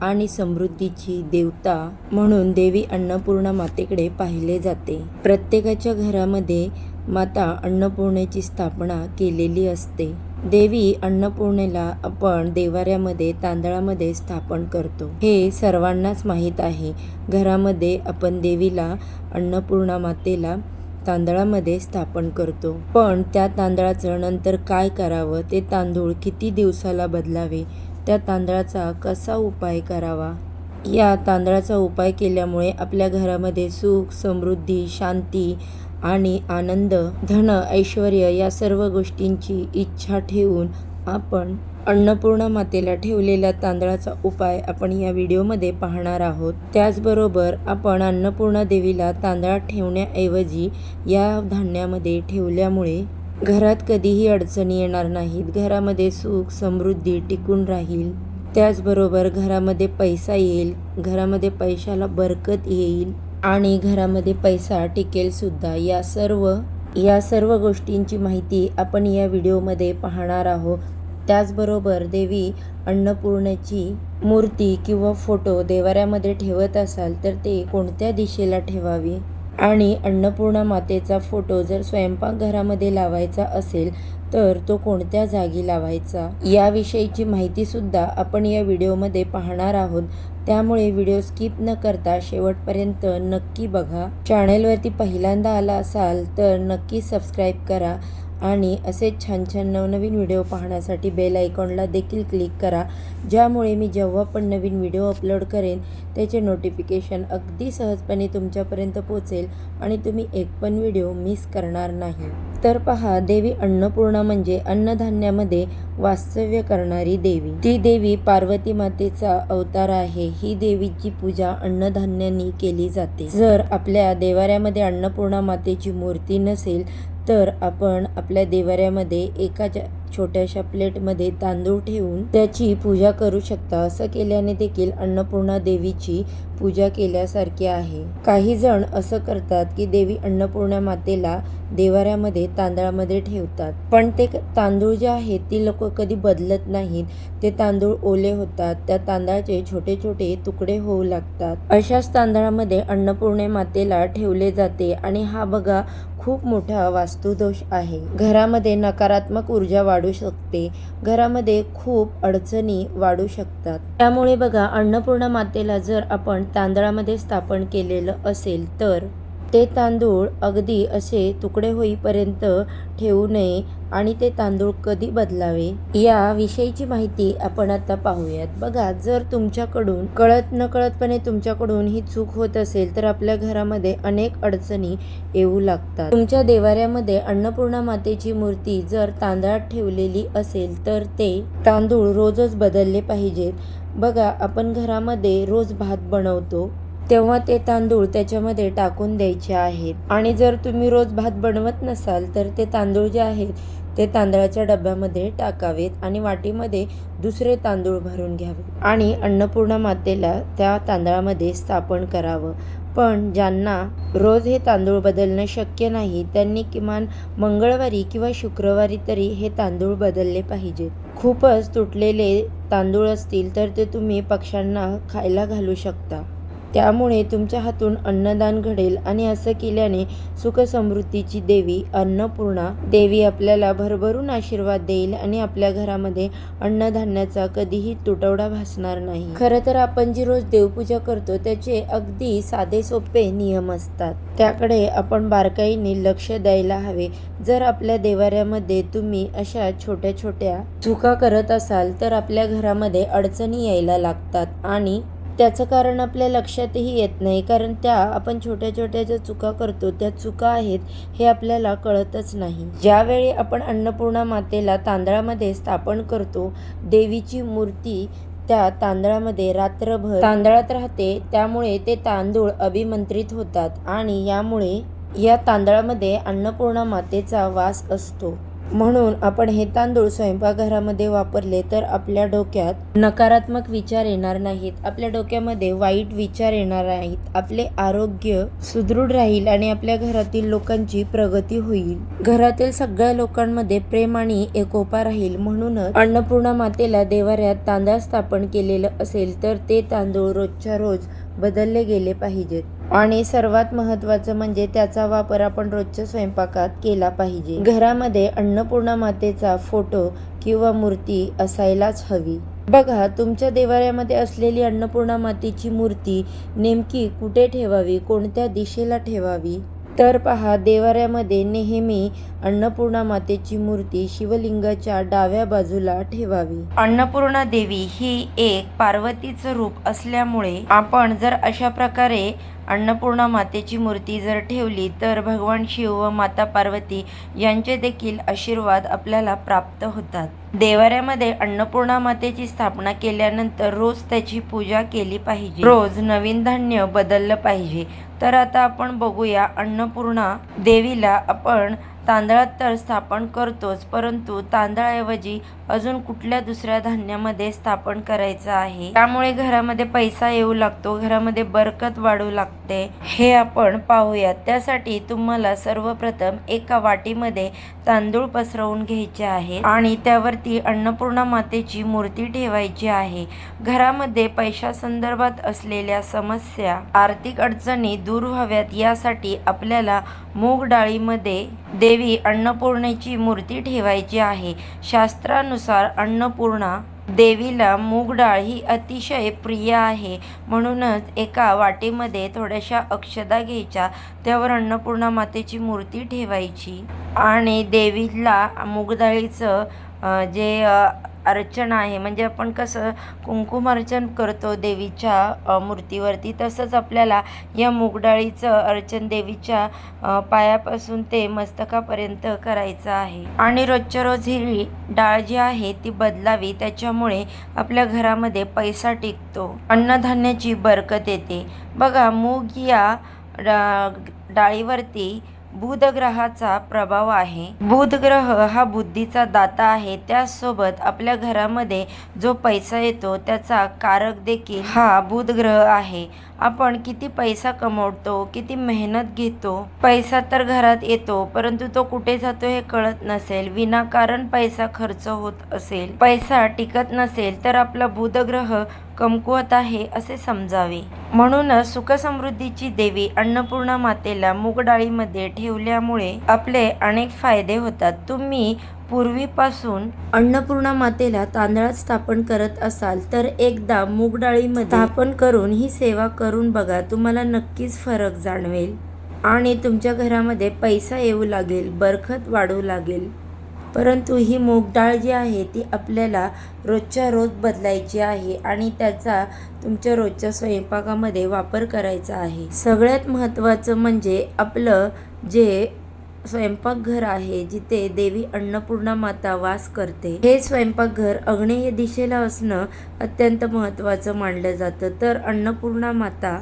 आणि समृद्धीची देवता म्हणून देवी अन्नपूर्णा मातेकडे पाहिले जाते. प्रत्येकाच्या घरामध्ये माता अन्नपूर्णेची स्थापना केलेली असते. देवी अन्नपूर्णेला आपण देवाऱ्यामध्ये तांदळामध्ये स्थापन करतो. हे सर्वांनाच माहीत आहे. घरामध्ये आपण देवीला अन्नपूर्णा मातेला तांदळामध्ये स्थापन करतो. पण त्या तांदळाचं नंतर काय करावं ते तांदूळ किती दिवसाला बदलावे त्या तांदळाचा कसा उपाय करावा? या तांदळाचा उपाय केल्यामुळे आपल्या घरामध्ये सुख समृद्धी शांती आणि आनंद धन ऐश्वर या सर्व गोष्टींची इच्छा ठेवून आपण अन्नपूर्णा मातेला ठेवलेल्या तांदळाचा उपाय आपण या व्हिडिओमध्ये पाहणार आहोत. त्याचबरोबर आपण अन्नपूर्णा देवीला तांदळात ठेवण्याऐवजी या धान्यामध्ये ठेवल्यामुळे घरात कधीही अडचणी येणार नाहीत. घरामध्ये सुख समृद्धी टिकून राहील. त्याचबरोबर घरामध्ये पैसा येईल. घरामध्ये पैशाला बरकत येईल. आणि घरामध्ये पैसा टिकेल सुद्धा. या सर्व या सर्व गोष्टींची माहिती आपण या व्हिडिओमध्ये पाहणार आहोत. त्याचबरोबर देवी अन्नपूर्णेची मूर्ती किंवा फोटो देवाऱ्यामध्ये ठेवत असाल तर ते कोणत्या दिशेला ठेवावी? आणि अन्नपूर्णा मातेचा फोटो जर स्वयंपाकघरामध्ये लावायचा असेल तर तो कोणत्या जागी लावायचा? याविषयीची माहितीसुद्धा आपण या व्हिडिओमध्ये पाहणार आहोत. त्यामुळे व्हिडिओ स्किप न करता शेवटपर्यंत नक्की बघा. चॅनलवरती पहिल्यांदा आला असाल तर नक्की सबस्क्राईब करा. आणि असे छान छान नवनवीन व्हिडिओ पाहण्यासाठी बेल आयकॉनला देखील क्लिक करा. ज्यामुळे मी जेव्हा पण नवीन व्हिडिओ अपलोड करेन त्याचे नोटिफिकेशन अगदी सहजपणे तुमच्यापर्यंत पोचेल आणि तुम्ही एक पण व्हिडिओ मिस करणार नाही. तर पहा देवी अन्नपूर्णा म्हणजे अन्नधान्यामध्ये वास्तव्य करणारी देवी. ती देवी पार्वती मातेचा अवतार आहे. ही देवीची पूजा अन्नधान्यांनी केली जाते. जर आपल्या देवाऱ्यामध्ये अन्नपूर्णा मातेची मूर्ती नसेल तर आपण आपल्या देवाऱ्यामध्ये एका छोट्याशा प्लेटमध्ये तांदूळ ठेवून त्याची पूजा करू शकता. असं केल्याने देखील अन्नपूर्णा देवीची पूजा केल्यासारखी आहे. काही जण असं करतात की देवी अन्नपूर्णा मातेला देवाऱ्यामध्ये तांदळामध्ये ठेवतात. पण ते तांदूळ जे आहेत ती लोक कधी बदलत नाहीत. ते तांदूळ ओले होतात. त्या तांदळाचे छोटे छोटे तुकडे होऊ लागतात. अशाच तांदळामध्ये अन्नपूर्णे मातेला ठेवले जाते. आणि हा बघा खूप मोठा वास्तुदोष आहे. घरामध्ये नकारात्मक ऊर्जा वाढू शकते. घरामध्ये खूप अडचणी वाढू शकतात. त्यामुळे बघा अन्नपूर्णा मातेला जर आपण तांदळामध्ये स्थापन केलेलं असेल तर ते तांदूळ अगदी असे तुकडे होईपर्यंत ठेवू नये. आणि ते तांदूळ कधी बदलावे या विषयीची माहिती आपण आता पाहूयात. बघा जर तुमच्याकडून कळत नकळतपणे तुमच्याकडून ही चूक होत असेल तर आपल्या घरामध्ये अनेक अडचणी येऊ लागतात. तुमच्या देवाऱ्यामध्ये अन्नपूर्णा मातेची मूर्ती जर तांदळात ठेवलेली असेल तर ते तांदूळ रोजच बदलले पाहिजेत. बघा आपण घरामध्ये रोज भात बनवतो. तेव्हा ते तांदूळ त्याच्यामध्ये टाकून द्यायचे आहेत. आणि जर तुम्ही रोज भात बनवत नसाल तर ते तांदूळ जे आहेत ते तांदळाच्या डब्यामध्ये टाकावेत आणि वाटीमध्ये दुसरे तांदूळ भरून घ्यावे. आणि अन्नपूर्णा मातेला त्या तांदळामध्ये स्थापन करावं. पण ज्यांना रोज हे तांदूळ बदलणं शक्य नाही त्यांनी किमान मंगळवारी किंवा शुक्रवारी तरी हे तांदूळ बदलले पाहिजेत. खूपच तुटलेले तांदूळ असतील तर ते तुम्ही पक्ष्यांना खायला घालू शकता. त्यामुळे तुमच्या हातून अन्नदान घडेल आणि असं केल्याने सुखसमृद्धीची देवी अन्नपूर्णा देवी आपल्याला भरभरून आशीर्वाद देईल आणि आपल्या घरामध्ये अन्नधान्याचा कधीही तुटवडा भासणार नाही. खरं तर आपण जी रोज देवपूजा करतो त्याचे अगदी साधे सोपे नियम असतात. त्याकडे आपण बारकाईने लक्ष द्यायला हवे. जर आपल्या देवाऱ्यामध्ये तुम्ही अशा छोट्या छोट्या चुका करत असाल तर आपल्या घरामध्ये अडचणी यायला लागतात आणि त्याचं कारण आपल्या लक्षातही येत नाही. कारण त्या आपण छोट्या छोट्या ज्या चुका करतो त्या चुका आहेत हे आपल्याला कळतच नाही. ज्यावेळी आपण अन्नपूर्णा मातेला तांदळामध्ये स्थापन करतो देवीची मूर्ती त्या तांदळामध्ये रात्रभर तांदळात राहते त्यामुळे ते तांदूळ अभिमंत्रित होतात आणि यामुळे या तांदळामध्ये अन्नपूर्णा मातेचा वास असतो. म्हणून आपण हे तांदूळ स्वयंपाकघरामध्ये वापरले तर आपल्या डोक्यात नकारात्मक विचार येणार नाहीत. आपल्या डोक्यामध्ये वाईट विचार येणार नाहीत. आपले आरोग्य सुदृढ राहील आणि आपल्या घरातील लोकांची प्रगती होईल. घरातील सगळ्या लोकांमध्ये प्रेम आणि एकोपा राहील. म्हणूनच अन्नपूर्णा मातेला देवाऱ्यात तांदळ स्थापन केलेलं असेल तर ते तांदूळ रोजच्या रोज बदलले गेले पाहिजेत. आणि सर्वात महत्त्वाचं म्हणजे त्याचा वापर आपण रोजच्या स्वयंपाकात केला पाहिजे. घरामध्ये अन्नपूर्णा मातेचा फोटो किंवा मूर्ती असायलाच हवी. बघा तुमच्या देवाऱ्यामध्ये असलेली अन्नपूर्णा मातेची मूर्ती नेमकी कुठे ठेवावी कोणत्या दिशेला ठेवावी? तर पहा देवाऱ्यामध्ये नेहमी अन्नपूर्णा मातेची मूर्ती शिवलिंगाच्या डाव्या बाजूला ठेवावी. अन्नपूर्णा देवी ही एक पार्वतीचं रूप असल्यामुळे आपण जर अशा प्रकारे अन्नपूर्णा मातेची मूर्ती जर ठेवली तर भगवान शिव व माता पार्वती यांचे देखील आशीर्वाद आपल्याला प्राप्त होतात. देवाऱ्यामध्ये अन्नपूर्णा मातेची स्थापना केल्यानंतर रोज त्याची पूजा केली पाहिजे. रोज नवीन धान्य बदललं पाहिजे. तर आता आपण बघूया अन्नपूर्णा देवीला आपण तांदळात तर स्थापन करतोच परंतु तांदळाऐवजी अजून कुठल्या दुसऱ्या धान्यामध्ये स्थापन करायचं आहे? त्यामुळे घरामध्ये पैसा येऊ लागतो घरामध्ये बरकत वाढू लागते. हे आपण पाहूयात. त्यासाठी तुम्हाला सर्वप्रथम एका वाटीमध्ये तांदूळ पसरवून घ्यायचे आहे आणि त्यावरती अन्नपूर्णा मातेची मूर्ती ठेवायची आहे. घरामध्ये पैशासंदर्भात असलेल्या समस्या आर्थिक अडचणी दूर व्हाव्यात यासाठी आपल्याला मूग डाळीमध्ये देवी अन्नपूर्णेची मूर्ती ठेवायची आहे. शास्त्रानुसार अन्नपूर्णा देवीला मूग डाळ ही अतिशय प्रिय आहे. म्हणूनच एका वाटीमध्ये थोड्याशा अक्षदा घ्यायच्या त्यावर अन्नपूर्णा मातेची मूर्ती ठेवायची. आणि देवीला मूग डाळीचं जे अर्चन आहे. म्हणजे आपण कसं कुंकुम अर्चन करतो देवीच्या मूर्तीवरती तसंच आपल्याला या मुगडाळीचं अर्चन देवीच्या पायापासून ते मस्तकापर्यंत करायचं आहे. आणि रोजच्या रोज ही डाळ जी आहे ती बदलावी त्याच्यामुळे आपल्या घरामध्ये पैसा टिकतो. अन्नधान्याची बरकत येते. बघा मूग या डा- डाळीवरती बुध ग्रहाचा प्रभाव आहे. बुध ग्रह हा बुद्धीचा दाता आहे. त्याचसोबत आपल्या घरामध्ये जो पैसा येतो त्याचा कारक देखील हा बुध ग्रह आहे. आपण किती पैसा कमवतो किती मेहनत घेतो पैसा तर घरात येतो परंतु तो कुठे जातो हे कळत नसेल. विनाकारण पैसा खर्च होत असेल पैसा टिकत नसेल तर आपला बुधग्रह कमकुवत आहे असे समजावे. म्हणूनच सुखसमृद्धीची देवी अन्नपूर्णा मातेला मूगडाळीमध्ये ठेवल्यामुळे आपले अनेक फायदे होतात. तुम्ही पूर्वीपासून अन्नपूर्णा मातेला तांदळात स्थापन करत असाल तर एकदा मूगडाळीमध्ये स्थापन करून ही सेवा करून बघा तुम्हाला नक्कीच फरक जाणवेल. आणि तुमच्या घरामध्ये पैसा येऊ लागेल बरखत वाढू लागेल. परंतु ही मूगडाळ जी आहे ती आपल्याला रोजच्या रोज बदलायची आहे आणि त्याचा तुमच्या रोजच्या स्वयंपाकामध्ये वापर करायचा आहे. सगळ्यात महत्त्वाचं म्हणजे आपलं जे स्वयंपाकघर आहे जिथे देवी अन्नपूर्णा माता वास करते हे स्वयंपाकघर अग्नेय दिशेला असणं अत्यंत महत्त्वाचं मानलं जातं. तर अन्नपूर्णा माता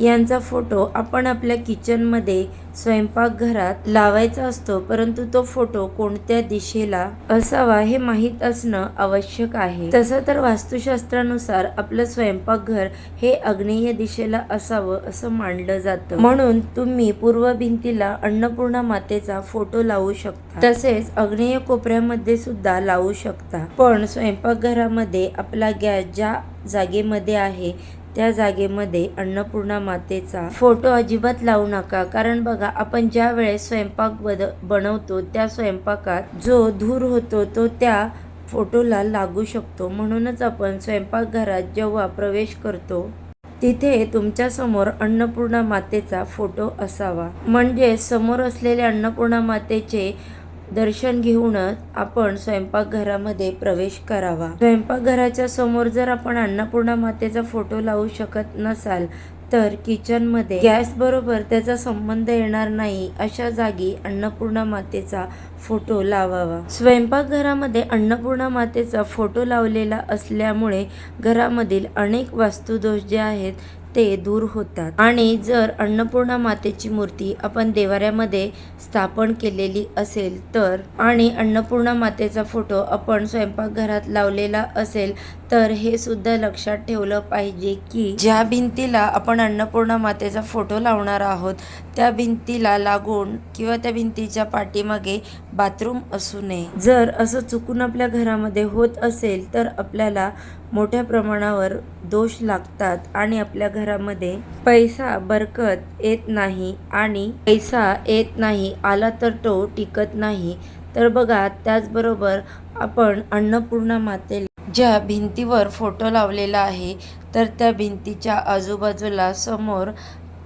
यांचा फोटो आपण आपल्या किचनमध्ये स्वयंपाकघरात लावायचा असतो परंतु तो फोटो कोणत्या दिशेला असावा हे माहीत असणं आवश्यक आहे. तसं तर वास्तुशास्त्रानुसार आपलं स्वयंपाकघर हे अग्नेय दिशेला असावं असं मानलं जातं. म्हणून तुम्ही पूर्व भिंतीला अन्नपूर्णा मातेचा फोटो लावू शकता. तसेच अग्नेय कोपऱ्यामध्ये सुद्धा लावू शकता. पण स्वयंपाकघरामध्ये आपला गॅस ज्या जागेमध्ये आहे त्या जागेमध्ये अन्नपूर्णा मातेचा फोटो अजिबात लावू नका. कारण बघा आपण ज्या वेळेस स्वयंपाक बद बनवतो त्या स्वयंपाकात जो धूर होतो तो त्या फोटोला लागू शकतो. म्हणूनच आपण स्वयंपाकघरात जेव्हा प्रवेश करतो तिथे तुमच्यासमोर अन्नपूर्णा मातेचा फोटो असावा. म्हणजे समोर असलेले अन्नपूर्णा मातेचे दर्शन घेऊनच आपण स्वयंपाकघरामध्ये प्रवेश करावा. स्वयंपाकघराच्या समोर जर आपण अन्नपूर्णा मातेचा फोटो लावू शकत नसाल तर किचनमध्ये गॅस बरोबर त्याचा संबंध येणार नाही अशा जागी अन्नपूर्णा मातेचा फोटो लावावा. स्वयंपाकघरामध्ये अन्नपूर्णा मातेचा फोटो लावलेला असल्यामुळे घरामधील अनेक वास्तुदोष जे आहेत ते दूर होतात. आणि जर अन्नपूर्णा मातेची मूर्ती आपण देवाऱ्यामध्ये स्थापन केलेली असेल तर आणि अन्नपूर्णा मातेचा फोटो आपण स्वयंपाकघरात लावलेला असेल तर हे सुद्धा लक्षात ठेवलं पाहिजे की ज्या भिंतीला आपण अन्नपूर्णा मातेचा फोटो लावणार आहोत त्या भिंतीला लागून किंवा त्या भिंतीच्या पाठीमागे बाथरूम असू नये. जर असं चुकून आपल्या घरामध्ये होत असेल तर आपल्याला मोठ्या प्रमाणावर दोष लागतात आणि आपल्या घरामध्ये पैसा बरकत येत नाही आणि पैसा येत नाही आला तर तो टिकत नाही. तर बघा त्याचबरोबर आपण अन्नपूर्णा मातेला ज्या भिंतीवर फोटो लावलेला आहे तर त्या भिंतीच्या आजूबाजूला समोर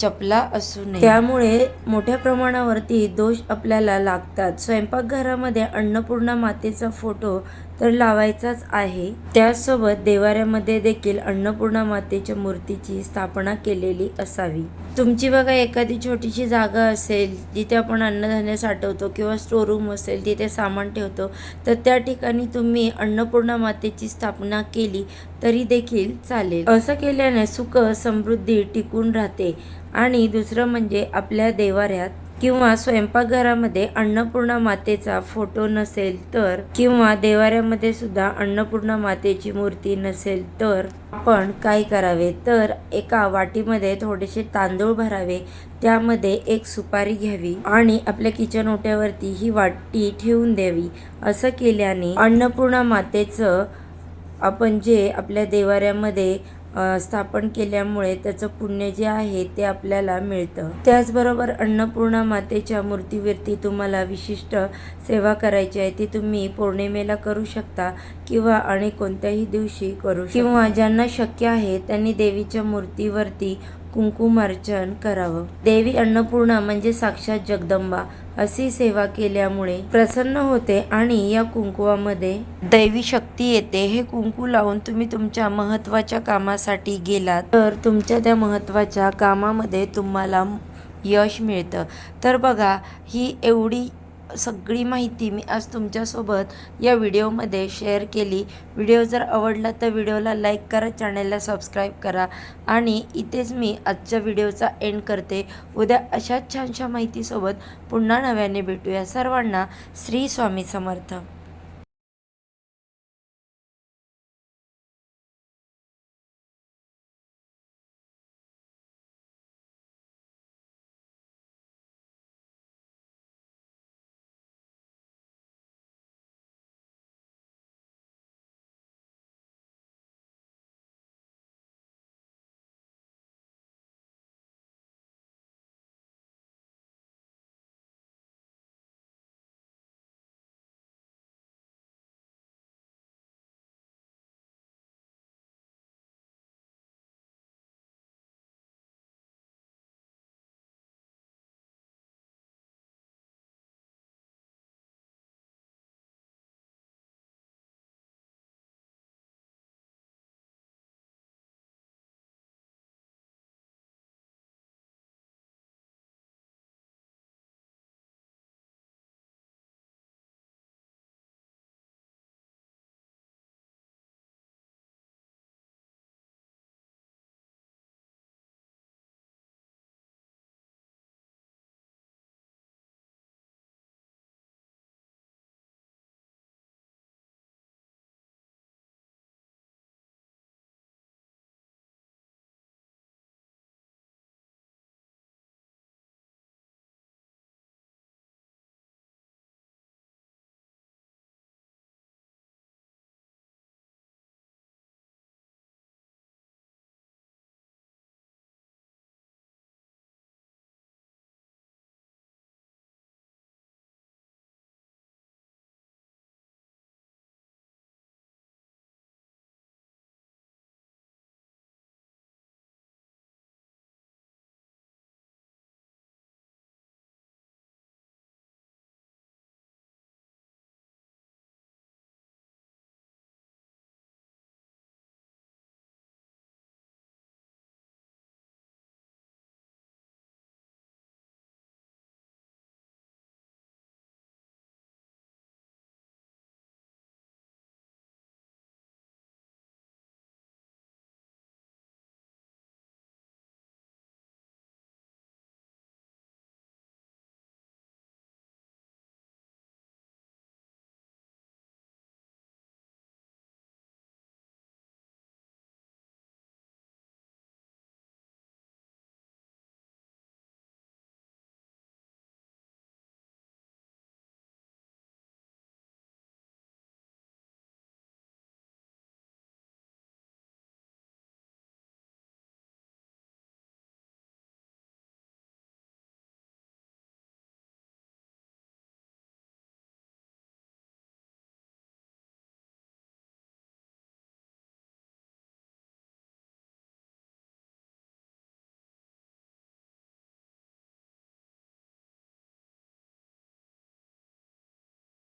चपला असू नये. त्यामुळे मोठ्या प्रमाणावरती दोष आपल्याला लागतात. स्वयंपाकघरामध्ये अन्नपूर्णा मातेचा फोटो तर लावायचाच आहे. त्याचसोबत देवाऱ्यामध्ये देखील अन्नपूर्णा मातेच्या मूर्तीची स्थापना केलेली असावी. तुमची बघा एखादी छोटीशी जागा असेल जिथे आपण अन्नधान्य साठवतो किंवा स्टोरूम असेल तिथे सामान ठेवतो तर त्या ठिकाणी तुम्ही अन्नपूर्णा मातेची स्थापना केली तरी देखील चालेल. असं केल्याने सुख समृद्धी टिकून राहते. आणि दुसरं म्हणजे आपल्या देवाऱ्यात किंवा स्वयंपाकघरामध्ये अन्नपूर्णा मातेचा फोटो नसेल तर किंवा देवाऱ्यामध्ये सुद्धा अन्नपूर्णा मातेची मूर्ती नसेल तर आपण काय करावे? तर एका वाटीमध्ये थोडेसे तांदूळ भरावे. त्यामध्ये एक सुपारी घ्यावी आणि आपल्या किचन ओट्यावरती ही वाटी ठेवून द्यावी. असं केल्याने अन्नपूर्णा मातेचं आपण जे आपल्या देवाऱ्यामध्ये स्थापन केल्यामुळे त्याचं पुण्य जे आहे ते आपल्याला मिळतं. त्याचबरोबर अन्नपूर्णा मातेच्या मूर्तीवरती तुम्हाला विशिष्ट सेवा करायची आहे ती तुम्ही पौर्णिमेला करू शकता किंवा आणि कोणत्याही दिवशी करू किंवा ज्यांना शक्य आहे त्यांनी देवीच्या मूर्तीवरती कुंकुमार्चन करावं. देवी अन्नपूर्णा म्हणजे साक्षात जगदंबा. अशी सेवा केल्यामुळे प्रसन्न होते आणि या कुंकुवामध्ये दैवी शक्ती येते. हे कुंकू लावून तुम्ही तुमच्या महत्त्वाच्या कामासाठी गेलात तर तुमच्या त्या महत्त्वाच्या कामामध्ये तुम्हाला यश मिळतं. तर बघा ही एवढी सगळी माहिती मी आज तुमच्यासोबत या व्हिडिओमध्ये शेअर केली. व्हिडिओ जर आवडला तर व्हिडिओला लाईक करा चॅनलला सबस्क्राईब करा. आणि इथेच मी आजच्या व्हिडिओचा एंड करते. उद्या अशाच छानशा माहितीसोबत पुन्हा नव्याने भेटूया. सर्वांना श्री स्वामी समर्थ.